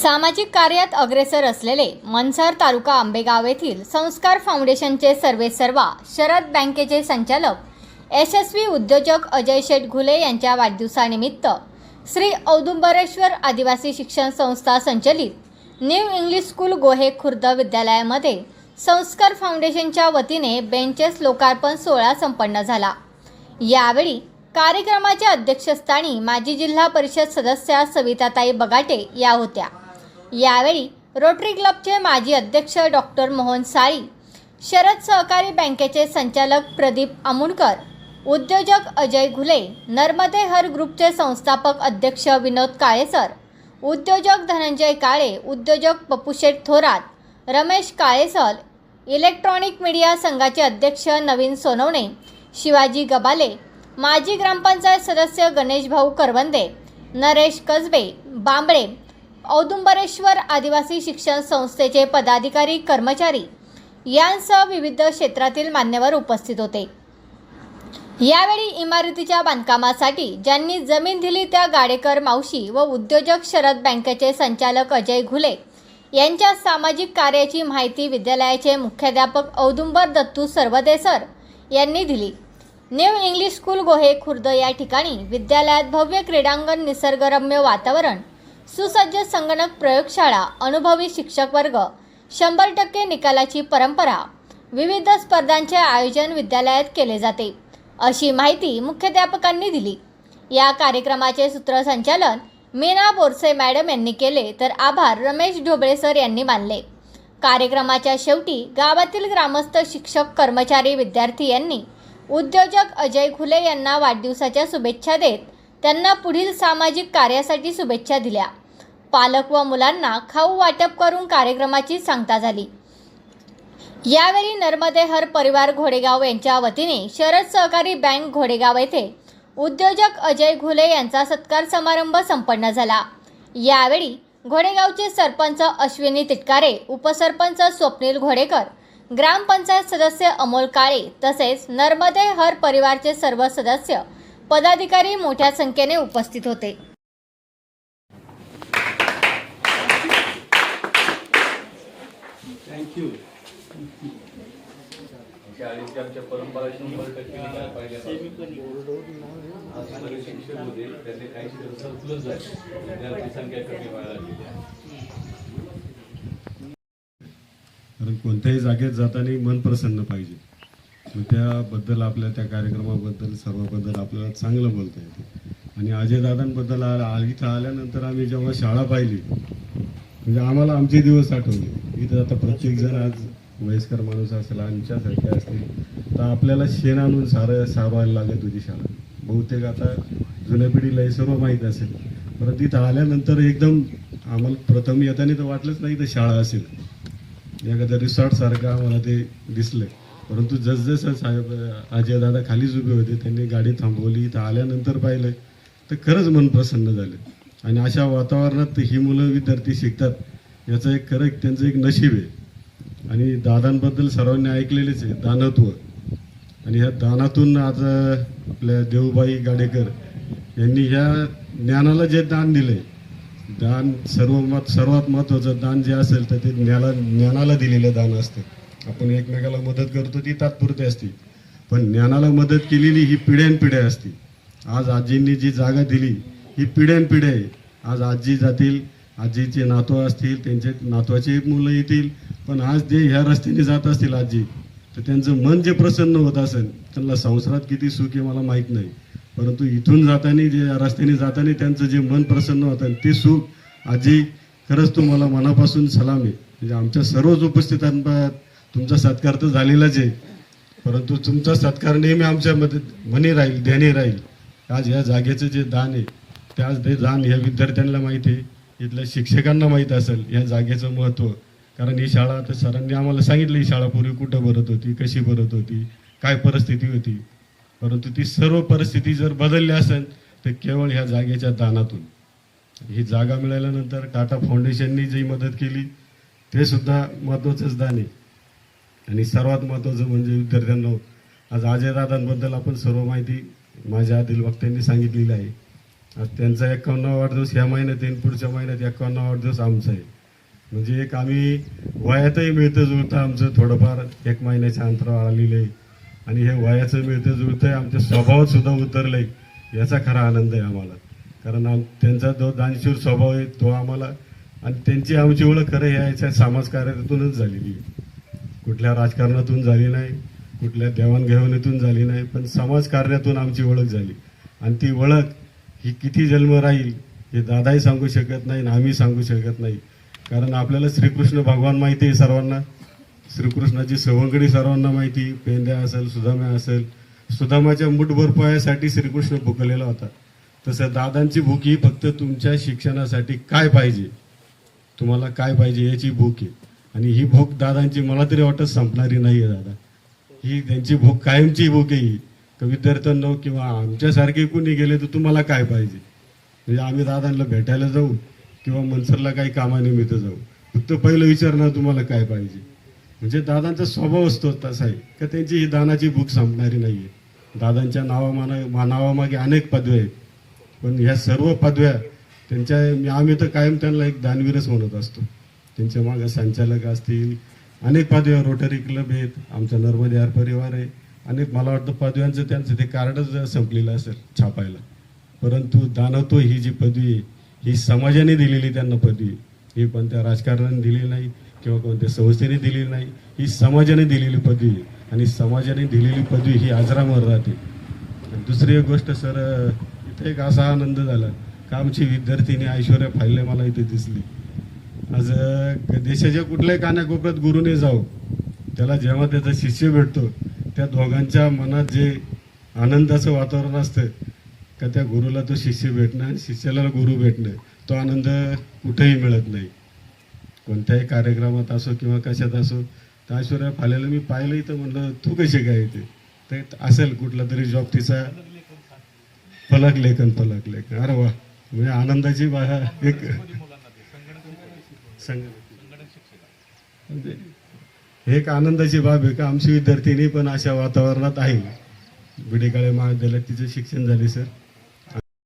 सामाजिक कार्यात अग्रेसर असलेले मनसर तालुका आंबेगाव येथील संस्कार फाउंडेशनचे सर्वेसर्वा शरद बँकेचे संचालक यशस्वी उद्योजक अजय शेठ घुले यांच्या वाढदिवसानिमित्त श्री औदुंबरेश्वर आदिवासी शिक्षण संस्था संचलित न्यू इंग्लिश स्कूल गोहे खुर्द विद्यालयामध्ये संस्कार फाउंडेशनच्या वतीने बेंचेस लोकार्पण सोहळा संपन्न झाला. यावेळी कार्यक्रमाच्या अध्यक्षस्थानी माजी जिल्हा परिषद सदस्या सविताताई बगाटे या होत्या. यावेळी रोटरी क्लबचे माजी अध्यक्ष डॉक्टर मोहन साळी शरद सहकारी बँकेचे संचालक प्रदीप आमुणकर उद्योजक अजय घुले नर्मदे हर ग्रुपचे संस्थापक अध्यक्ष विनोद काळेसर उद्योजक धनंजय काळे उद्योजक पप्पूशेठ थोरात रमेश काळेसर इलेक्ट्रॉनिक मीडिया संघाचे अध्यक्ष नवीन सोनवणे शिवाजी गबाले माजी ग्रामपंचायत सदस्य गणेश भाऊ करवंदे नरेश कसबे बांबळे औदुंबरेश्वर आदिवासी शिक्षण संस्थेचे पदाधिकारी कर्मचारी यांसह विविध क्षेत्रातील मान्यवर उपस्थित होते. यावेळी इमारतीच्या बांधकामासाठी ज्यांनी जमीन दिली त्या गाडेकर मावशी व उद्योजक शरद बँकेचे संचालक अजय घुले यांच्या सामाजिक कार्याची माहिती विद्यालयाचे मुख्याध्यापक औदुंबर दत्तू सर्वदेसर यांनी दिली. न्यू इंग्लिश स्कूल गोहे खुर्द या ठिकाणी विद्यालयात भव्य क्रीडांगण निसर्गरम्य वातावरण सुसज्ज संगणक प्रयोगशाळा अनुभवी शिक्षक वर्ग शंभर टक्के निकालाची परंपरा विविध स्पर्धांचे आयोजन विद्यालयात केले जाते अशी माहिती मुख्याध्यापकांनी दिली. या कार्यक्रमाचे सूत्रसंचालन मीना बोरसे मॅडम यांनी केले तर आभार रमेश ढोबळे सर यांनी मानले. कार्यक्रमाच्या शेवटी गावातील ग्रामस्थ शिक्षक कर्मचारी विद्यार्थी यांनी उद्योजक अजय खुले यांना वाढदिवसाच्या शुभेच्छा देत त्यांना पुढील सामाजिक कार्यासाठी शुभेच्छा दिल्या. पालक व मुलांना खाऊ वाटप करून कार्यक्रमाची सांगता झाली. यावेळी नर्मदे हर परिवार घोडेगाव यांच्या वतीने शरद सहकारी बँक घोडेगाव येथे उद्योजक अजय घुले यांचा सत्कार समारंभ संपन्न झाला. यावेळी घोडेगावचे सरपंच अश्विनी तिटकारे उपसरपंच स्वप्नील घोडेकर ग्रामपंचायत सदस्य अमोल काळे तसेच नर्मदे हर परिवारचे सर्व सदस्य पदाधिकारी मोठ्या संख्येने उपस्थित होते. शाळेची आमच्या परंपरा शंभर टक्के पाहिजे शिक्षक होते त्याचे काही शिक्षक विद्यार्थी संख्या कमी व्हायला लागली. कारण कोणत्याही जागेत जाताना मन प्रसन्न पाहिजे. मग त्याबद्दल आपल्या त्या कार्यक्रमाबद्दल सर्वाबद्दल आपल्याला चांगलं बोलता येते. आणि अजयदादांबद्दल आ- आ- इथं आल्यानंतर आम्ही जेव्हा शाळा पाहिली म्हणजे आम्हाला आमचे दिवस आठवले. इथं आता प्रत्येक जण आज वयस्कर माणूस असेल आमच्यासारखे असतील तर आपल्याला शेण आणून सारं साबायला लागत होती शाळा. बहुतेक आता जुन्या पिढीला हे सर्व माहीत असेल. परत इथं आल्यानंतर एकदम आम्हाला प्रथम येताना तर वाटलंच नाही तर शाळा असेल. एखाद्या रिसॉर्टसारखं आम्हाला ते दिसलं. परंतु जसजसं साहेब अजयदादा खालीच उभे होते त्यांनी गाडी थांबवली इथं आल्यानंतर पाहिलं तर खरंच मन प्रसन्न झालं. आणि अशा वातावरणात ही मुलं विद्यार्थी शिकतात याचं एक खरं त्यांचं एक नशीब आहे. आणि दादांबद्दल सर्वांनी ऐकलेलेच आहे दानत्व. आणि ह्या दानातून आज आपल्या देवबाई गाडेकर यांनी ह्या ज्ञानाला जे दान दिलं आहे दान सर्व मत सर्वात महत्त्वाचं दान जे असेल तर ते ज्ञाला ज्ञानाला दिलेलं दान असतं. आपण एकमेकाला मदत करतो ती तात्पुरती असते. पण ज्ञानाला मदत केलेली ही पिढ्यानपिढ्या असते. आज आजींनी जी जागा दिली ही पिढ्यानपिढ्या आहे आज आजी जातील आजीचे नातू असतील त्यांचे नातवाचे मुलं येतील पण आज जे ह्या रस्त्याने जात असतील आजी तर त्यांचं मन जे प्रसन्न होत असेल त्यांना संसारात किती सुख आहे मला माहीत नाही. परंतु इथून जाताना जे रस्त्याने जाताना त्यांचं जे मन प्रसन्न होतं ते सुख आजी खरंच तुम्हाला मनापासून सलाम आहे. म्हणजे आमच्या सर्वच उपस्थितांना तुमचा सत्कार तर झालेलाच आहे. परंतु तुमचा सत्कार नेहमी आमच्यामध्ये मनी राहील ध्यानी राहील. आज या जागेचं जे दान आहे त्याच ते दान ह्या विद्यार्थ्यांना माहिती आहे. इथल्या शिक्षकांना माहीत असेल या जागेचं महत्त्व. कारण ही शाळा आता सरांनी आम्हाला सांगितलं ही शाळा पूर्वी कुठं भरत होती कशी भरत होती काय परिस्थिती होती. परंतु ती सर्व परिस्थिती जर बदलली असेल तर केवळ ह्या जागेच्या दानातून. ही जागा मिळाल्यानंतर टाटा फाउंडेशननी जी मदत केली ते सुद्धा महत्त्वाचंच दान आहे. आणि सर्वात महत्त्वाचं म्हणजे विद्यार्थ्यांना आज अजयदादांबद्दल आपण सर्व माहिती माझ्या आधील वक्त्यांनी सांगितलेली आहे. त्यांचा एकावन्न वाढदिवस ह्या महिन्यात येईल पुढच्या महिन्यात एकावन्न वाढदिवस आमचा आहे. म्हणजे एक आम्ही वयातही मिळतं जुळतं आमचं थोडंफार एक महिन्याच्या अंतरावर आलेलं आहे. आणि हे वयाचं मिळतं जुळतं आहे आमच्या स्वभावात सुद्धा उतरलं आहे याचा खरा आनंद आहे आम्हाला. कारण आम त्यांचा जो दानशूर स्वभाव आहे तो आम्हाला आणि त्यांची आमची ओळख खरं ह्या याच्या समाजकार्यातूनच झालेली आहे. कुठल्या राजकारणातून झाली नाही कुठल्या देवाणघेवाणीतून झाली नाही पण समाजकार्यातून आमची ओळख झाली. आणि ती ओळख ही किती जन्म राहील हे दादाही सांगू शकत नाही आम्ही सांगू शकत नाही. कारण आपल्याला श्रीकृष्ण भगवान माहिती आहे सर्वांना. श्रीकृष्णाची सवंगडी सर्वांना माहिती पेंद्या असेल सुदाम्या असेल. सुदामाच्या मुठभर पायासाठी श्रीकृष्ण भुकलेला होता. तसं दादांची भूक ही फक्त तुमच्या शिक्षणासाठी काय पाहिजे? तुम्हाला काय पाहिजे याची भूक आहे. आणि ही भूक दादांची मला तरी वाटत संपणारी नाही आहे दादा. ही त्यांची भूक कायमची भूक आहे ही. तर विद्यार्थ्यांना हो किंवा आमच्यासारखे कुणी गेले तर तुम्हाला काय पाहिजे? म्हणजे आम्ही दादांना भेटायला जाऊ किंवा मनसरला काही कामानिमित्त जाऊ. फक्त पहिलं विचारणार तुम्हाला काय पाहिजे? म्हणजे दादांचा स्वभाव असतो तसा आहे. का त्यांची ही दानाची भूक संपणारी नाही आहे दादांच्या नावामाना नावामागे अनेक पदव्या आहेत. पण ह्या सर्व पदव्या त्यांच्या आम्ही तर कायम त्यांना एक दानवीरच म्हणत असतो. त्यांच्या मागे संचालक असतील अनेक पदव्या रोटरी क्लब आहेत आमचा नर्मदे परिवार आहे. आणि मला वाटतं पदव्यांचं त्यांचं ते कार्डच संपलेलं असेल छापायला. परंतु दानवतो ही जी पदवी आहे ही समाजाने दिलेली त्यांना पदवी ही कोणत्या राजकारणाने दिलेली नाही किंवा कोणत्या संस्थेने दिलेली नाही ही समाजाने दिलेली पदवी आहे. आणि समाजाने दिलेली पदवी ही आजरामर राहते. दुसरी एक गोष्ट सर इथे एक असा आनंद झाला. का आमची विद्यार्थिनी ऐश्वर्या फायले मला इथे दिसली. आज देशाच्या कुठल्याही कानाकोपऱ्यात गुरुने जाऊ त्याला जेव्हा त्याचा शिष्य भेटतो त्या दोघांच्या मनात जे आनंदाचं वातावरण असतं का त्या गुरुला तो शिष्य भेटणं आणि शिष्याला गुरु भेटणं तो आनंद कुठेही मिळत नाही. कोणत्याही कार्यक्रमात असो किंवा कशात असो तर ऐश्वर्या फाल्याला मी पाहिलं इथं म्हणलं तू कशी काय तर असेल कुठला तरी जॉब तिचा. फलक लेखन फलक लेखन. अरे वा. म्हणजे आनंदाची बा एक संग म्हणजे हे एक आनंदाची बाब आहे का आमची विद्यार्थिनी पण अशा वातावरणात आहे. बिडेकाळे महाविद्यालयात तिचं शिक्षण झाले सर.